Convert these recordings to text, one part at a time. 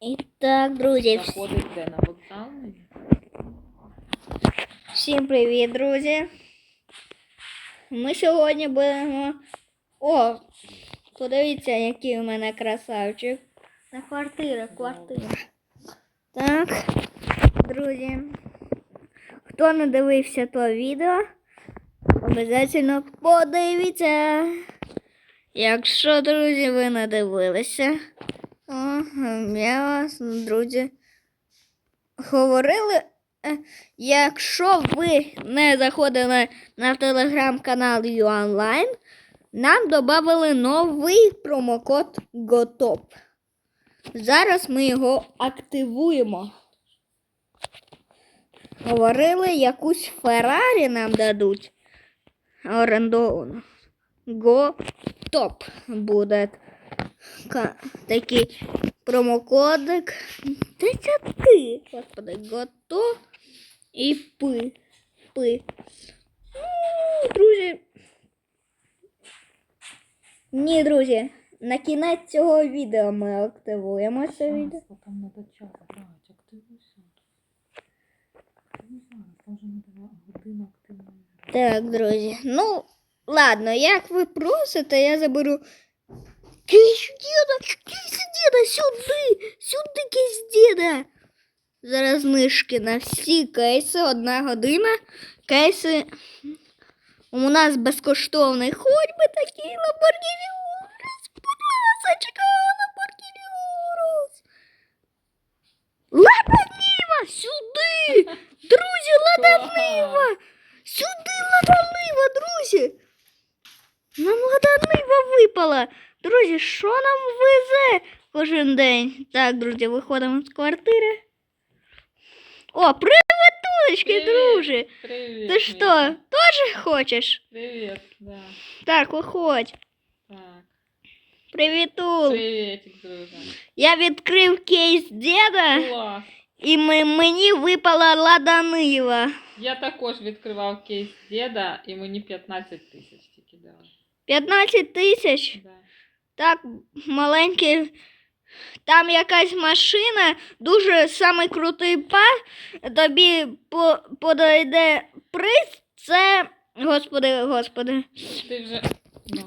І так, друзі, всі- на вокзал? всім привіт, друзі. Ми сьогодні будемо. О! Подивіться, який у мене красавчик. На квартира, квартира. Так, друзі. Хто не дивився то відео, обов'язково подивіться. Якщо, друзі, ви не дивилися, вас, друзі, говорили, е, якщо ви не заходили на телеграм-канал YouOnline, нам додали новий промокод GOTOP. Зараз ми його активуємо. Говорили, якусь Феррарі нам дадуть орендовану. GOTOP буде такий промокодик. Де це ти? Господи, гото і пи. Пи. Ну, друзі. Ні, друзі. На кінець цього відео ми активуємо це відео. Там треба час грати, активуйся. Ну зараз, там вже не два година активної. Так, друзі. Ну, ладно, як ви просите, я заберу. Кейс діда, кейс діда, сюди, сюди кейс діда. Зараз знижки на всі кейси, одна година. Кейси у нас безкоштовний. Хоч би такий Lamborghini Urus, будь ласочка, Lamborghini Urus. Ладанива, сюди! Друзі, ладанива, Сюди ладанива, друзі. Нам ладанива випала. Друзі, що нам везе кожен день? Так, друзі, виходимо з квартири. О, привітулечки, Привіт. друже. Привіт. Ти що, Міша. теж хочеш? Привіт, да. Так, виходь. Так. Привітул. Привітик, друже. Я відкрив кейс діда, Клас. і ми, мені випала ладанива. Я також відкривав кейс діда і мені 15 тисяч тільки дали. 15 тисяч. Да. Так, маленький. Там якась машина, дуже самий крутий пар. Тобі по, подойде приз. Це, господи, господи, Ти вже.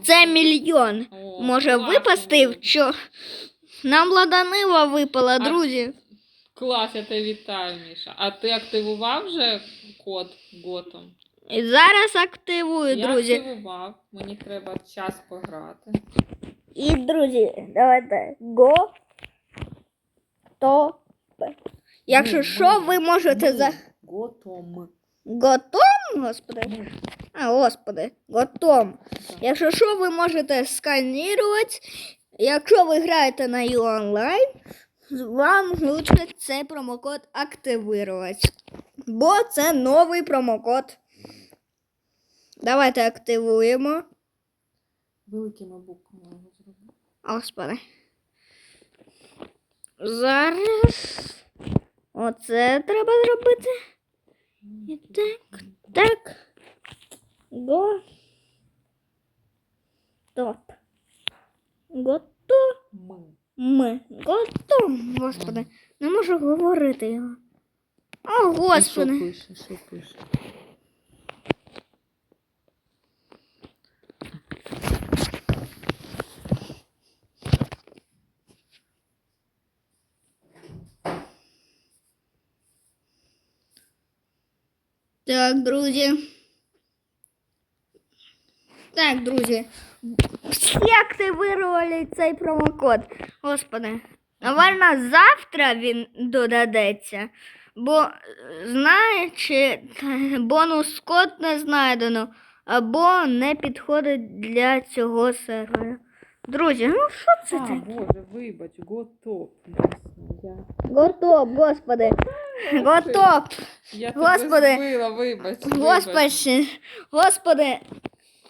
Це мільйон. О, Може класно випасти, що нам ладанива випала, друзі. Клас, я тебе вітаю, Міша. А ти активував вже код готом? І зараз активую, друзі. Я активував. Мені треба час пограти. І, друзі, давайте го то. Якщо що, ви можете за. Готом. Готом, господи. А, господи, готом. Якщо що, ви можете сканувати. Якщо ви граєте на онлайн, вам лучше цей промокод активувати. Бо це новий промокод. Давайте активуємо. Великими буквами. Господи. Зараз. Оце треба зробити. І так, так. Го. Топ. Готов. Ми. Готов. Господи. Не можу говорити його. О, І Що господи. пише, що пише? Так, друзі. Так, друзі. Всі активували цей промокод. Господи. Наверно, завтра він додадеться. Бо, е, знаючи, бонус код не знайдено, або не підходить для цього сервера. Друзі, ну що це А, таке? боже, вибач, готов. Ясно, я. Готов, господи. Готов. Я тебе Господи. збила, вибач. вибач. Господи, господи,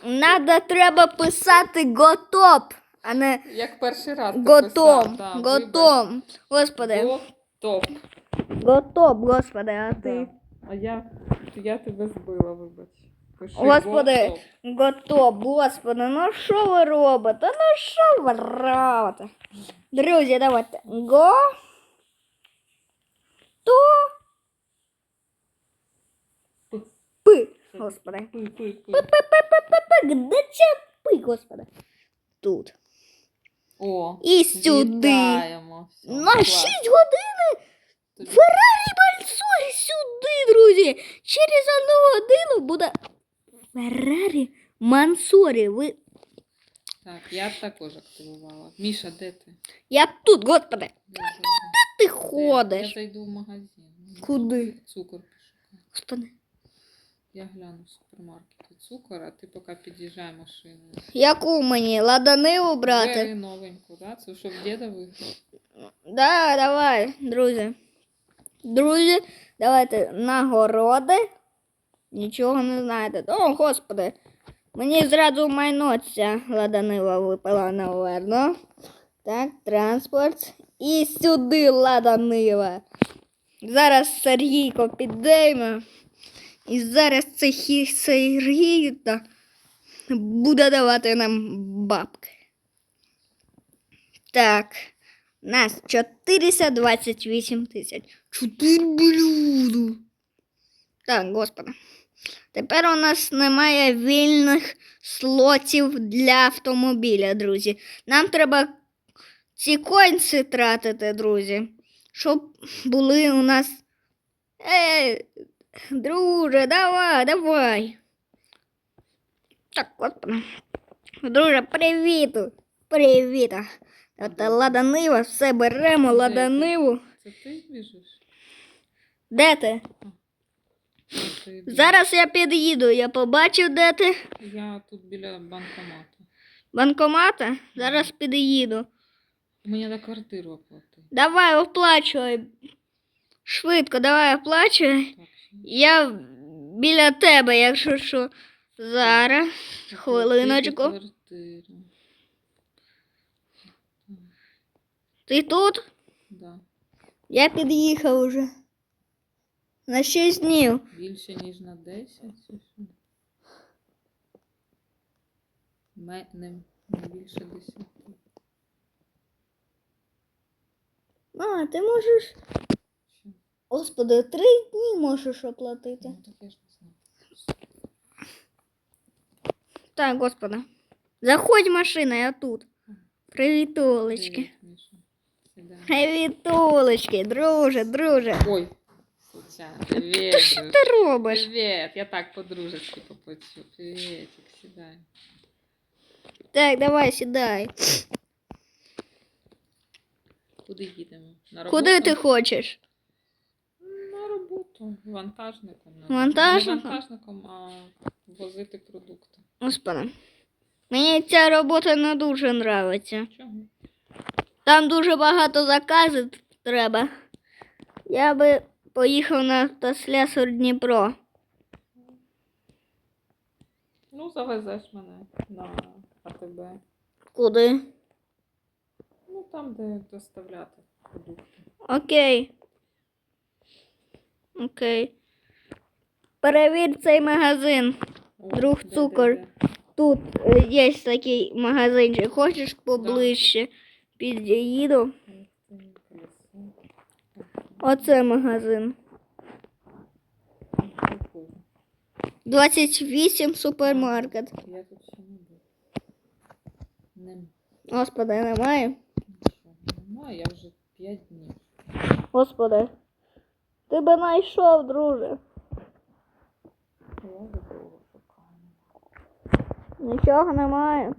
надо треба писати готов, а не Як перший раз ти готом. писав, да, Готом. Господи, вибач. Готов. готов, господи, а ти. Да. А я, я тебе збила, вибач. Пиши Господи, готов. готов, господи, ну що ви робите? Ну що ви робите? Друзі, давайте. Го. Пи. Пи, господи. Пи, пи, пи. Пи-пи-пи-пи-пи. Де це пи, господи? Тут. О, І сюди. Вітаємо. Все, На клас. 6 годин Тобі- Феррарі Мальсорі сюди, друзі. Через одну годину буде Феррарі Мансорі. Ви... Так, я також активувала. Міша, де ти? Я тут, господи. Де, де, де? Ти Де? ходиш. Я зайду в магазин. Куди? Цукор пошукаю. Господи. Я гляну в супермаркеті цукор, а ти поки під'їжджай машиною. Яку мені? Брати? Бери новеньку, да? Це щоб діда виграв. Да, давай, друзі. Друзі, давайте нагороди. Нічого не знаєте. О, господи. Мені зразу майно ця ладанива випала наверно. Так, транспорт. І сюди ладанива. Зараз Сергійко підійме. І зараз цей Сергійко буде давати нам бабки. Так. Нас 428 тисяч. Чотири блюду. Так, господи. Тепер у нас немає вільних слотів для автомобіля, друзі. Нам треба ці коінси тратити, друзі. Щоб були у нас. Ей, друже, давай, давай. Так, господи. Друже, привіт. Привіт. От ладанива, все беремо, ладаниву. Це ти біжиш? Де ти? Ти? Зараз я під'їду. Я побачив, де ти. Я тут біля банкомату. Банкомата? Зараз під'їду. Мені на квартиру оплати. Давай оплачуй. Швидко, давай оплачуй. Так. Я біля тебе, якщо що. Зараз. Хвилиночку. Квартиру. Ти тут? Да. Я під'їхав уже. На 6 днів. Більше, ніж на 10. чи що? Ме- Не, не більше 10. А, ти можеш. Що? Господи, три дні можеш оплатити. Ну, так я ж не знаю. Так, господи. Заходь машина, я тут. Привіт, Олечки. Привіт, Міша. Сідай. Привіт, Олечки, друже, друже. Ой, Случайно. Привіт, друже. Ти робиш? Привіт, я так по-дружески поплачу. Привітик, сідай. Так, давай, сідай. Куди їдемо? На роботу? Куди ти хочеш? На роботу. Вантажником. на- Вантажником? Не вантажником, а возити продукти. Господи. Мені ця робота не дуже нравиться. Чого? Там дуже багато заказів треба. Я би поїхав на автослесар Дніпро. Ну, завезеш мене на АТБ. Куди? Ну, там, де доставляти продукти. Окей. Окей. Перевір цей магазин. О, Друг де, цукор. де, де? Тут е, є такий магазинчик. Хочеш поближче? Під'їду. Оце магазин. Прикольно. 28 супермаркет. Я тут ще не був. Господи, немає. Немає, я вже 5 днів. Господи. Ти би знайшов, друже. Нічого немає.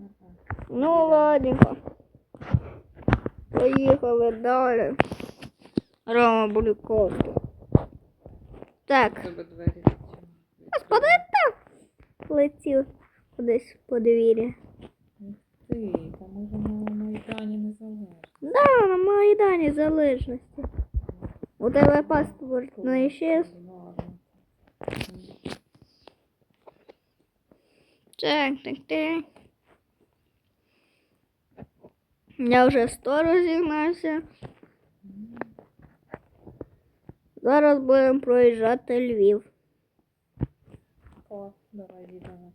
Ну, ладненько. Поїхали далі. Рома Буліковський. Так, господи, так. Летів кудись по двірі. Ти, там на Майдані незалежно. Да, на Майдані Залежності. У тебе паспорт не? Ладно. Так, так, так. Я вже сто розігнався. Зараз будемо проїжджати Львів. О, давай їдемо.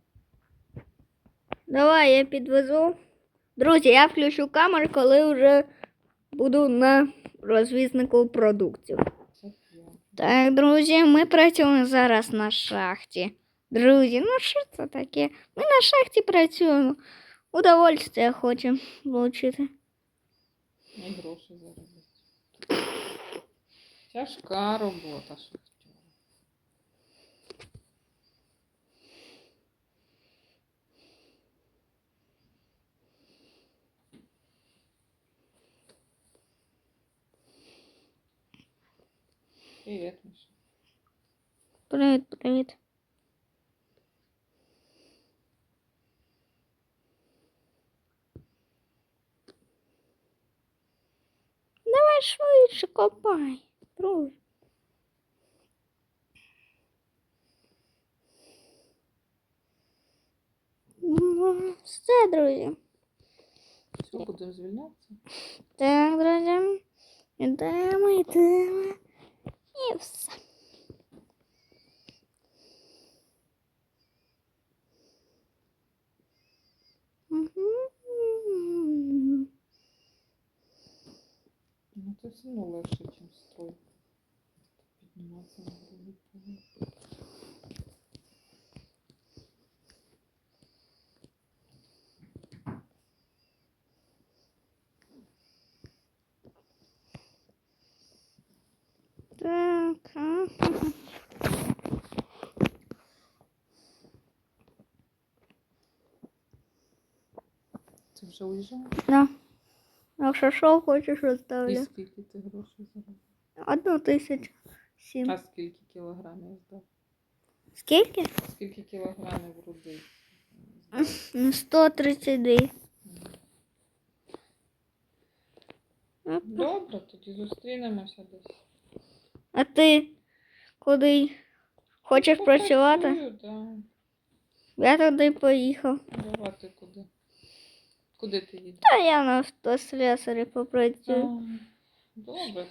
Давай я підвезу. Друзі, я включу камеру, коли вже буду на розвізнику продуктів. Так, друзі, ми працюємо зараз на шахті. Друзі, ну що це таке? Ми на шахті працюємо. Удовольствие хочемо отримати. Гроші заробити. Тяжка робота шахтера. Привіт, Міша. Привіт, привіт. Давай швидше копай, Друже. Ну, Все, друзі. Що, будемо звільнятися. Так, друзі. Йдемо, йдемо. І все. Мгм. Ну, це все одно легше, ніж строй. Підніматися на другий поверх. Так. ага. Ти вже уїжджаєш? Да. Якщо що, хочеш І оставлю. скільки ти грошей заробив? Одну тисячу. Сім. А скільки кілограмів здав? Скільки? Скільки кілограмів руди? Ну, 132. Опа. Добре, тоді зустрінемося десь. А ти куди? Хочеш працювати? Попрацюю, да. Я туди поїхав. Давай ти куди? Ти їдеш? Та я на автослесарі попрацюю. Добре.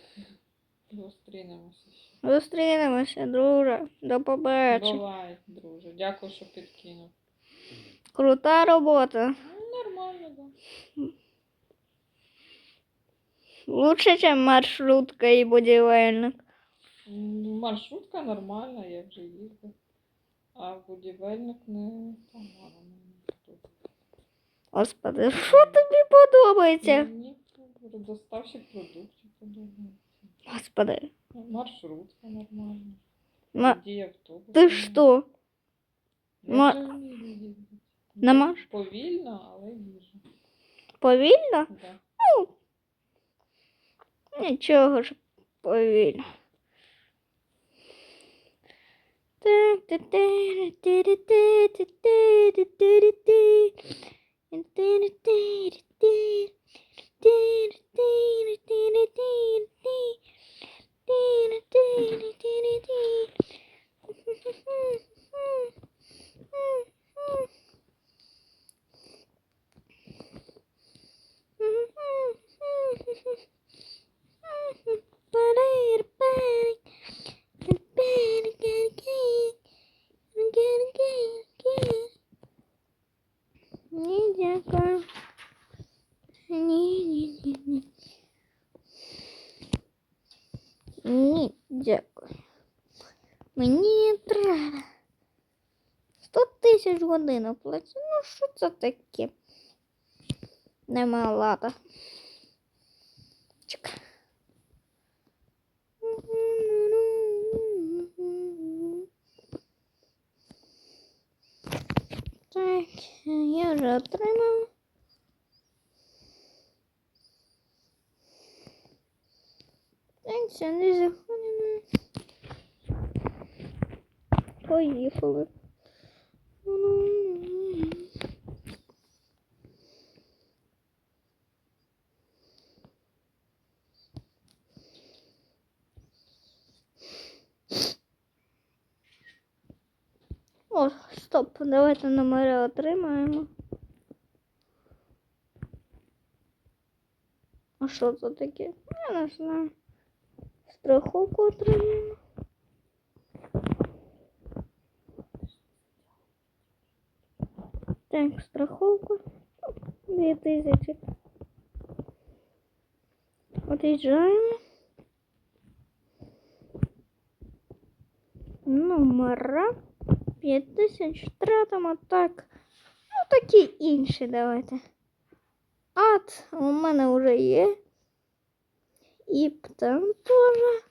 Зустрінемося. Зустрінемося, друже. До побачення. Бувай, друже. Дякую, що підкинув. Крута робота. Ну, нормально, да. Лучше, ніж маршрутка і будівельник. Ну, Маршрутка нормальна, я вже їздив. А будівельник не погано. Господи, що тобі подобається? Мені доставщик продуктів подобається. Господи. Маршрутка нормальна. Ма... Водій автобуса. Ти що? Ма-. На маш- Повільно, але їжу. Повільно? Да. Нічого ж повільно. Так, ти ти ти ти ти ти ти ти ти Mm-hmm. 100 тисяч годин оплачено. Ну, що це таке? Нема лата. Чекай. Так, я вже отримала. Так, це не заходимо. Поїхали. давайте номери отримаємо. А що це таке? Я не знаю. Страховку отримаємо. Так, страховку. 2000. Отъезжаем. Номера. 5 тисяч втратам, атак. Ну, такі інші давайте. Ад у мене вже є. І птам теж.